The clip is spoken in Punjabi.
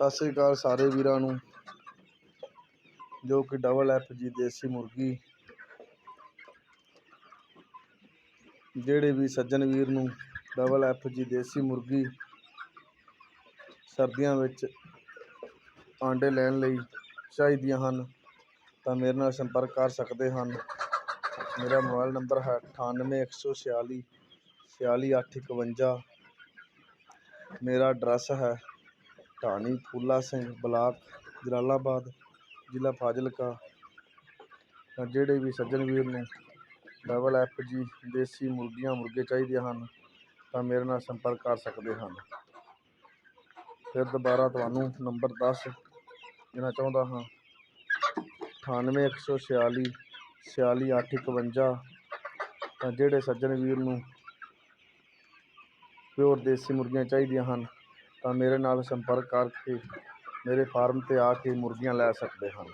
ਸਤਿ ਸ੍ਰੀ ਅਕਾਲ ਸਾਰੇ ਵੀਰਾਂ ਨੂੰ, ਜੋ ਕਿ ਡਬਲ ਐਫ ਜੀ ਦੇਸੀ ਮੁਰਗੀ, ਜਿਹੜੇ ਵੀ ਸੱਜਣ ਵੀਰ ਨੂੰ ਡਬਲ ਐਫ ਜੀ ਦੇਸੀ ਮੁਰਗੀ ਸਰਦੀਆਂ ਵਿੱਚ ਆਂਡੇ ਲੈਣ ਲਈ ਚਾਹੀਦੀਆਂ ਹਨ, ਤਾਂ ਮੇਰੇ ਨਾਲ ਸੰਪਰਕ ਕਰ ਸਕਦੇ ਹਨ। ਮੇਰਾ ਮੋਬਾਈਲ ਨੰਬਰ ਹੈ ਅਠਾਨਵੇਂ ਇੱਕ ਸੌ ਛਿਆਲੀ ਛਿਆਲੀ ਅੱਠ ਇਕਵੰਜਾ। ਮੇਰਾ ਐਡਰੈਸ ਹੈ ਢਾਣੀ, ਫੂਲਾ ਸਿੰਘ, ਬਲਾਕ ਜਲਾਲਾਬਾਦ, ਜ਼ਿਲ੍ਹਾ ਫਾਜ਼ਿਲਕਾ। ਤਾਂ ਜਿਹੜੇ ਵੀ ਸੱਜਣ ਵੀਰ ਨੂੰ, ਡਬਲ ਐਫ ਜੀ, ਦੇਸੀ ਮੁਰਗੀਆਂ, ਮੁਰਗੇ ਚਾਹੀਦੇ ਹਨ, ਤਾਂ ਮੇਰੇ ਨਾਲ ਸੰਪਰਕ ਕਰ ਸਕਦੇ ਹਨ। ਫਿਰ ਦੁਬਾਰਾ ਤੁਹਾਨੂੰ ਨੰਬਰ ਦੱਸ ਦੇਣਾ ਚਾਹੁੰਦਾ ਹਾਂ। ਅਠਾਨਵੇਂ, ਇੱਕ ਸੌ ਛਿਆਲੀ ਛਿਆਲੀ ਅੱਠ, ਇਕਵੰਜਾ। ਤਾਂ ਜਿਹੜੇ ਸੱਜਣ ਵੀਰ ਨੂੰ ਪਿਓਰ ਦੇਸੀ ਮੁਰਗੀਆਂ ਚਾਹੀਦੀਆਂ ਹਨ ਤਾਂ ਮੇਰੇ ਨਾਲ ਸੰਪਰਕ ਕਰਕੇ ਮੇਰੇ ਫਾਰਮ 'ਤੇ ਆ ਕੇ ਮੁਰਗੀਆਂ ਲੈ ਸਕਦੇ ਹਨ।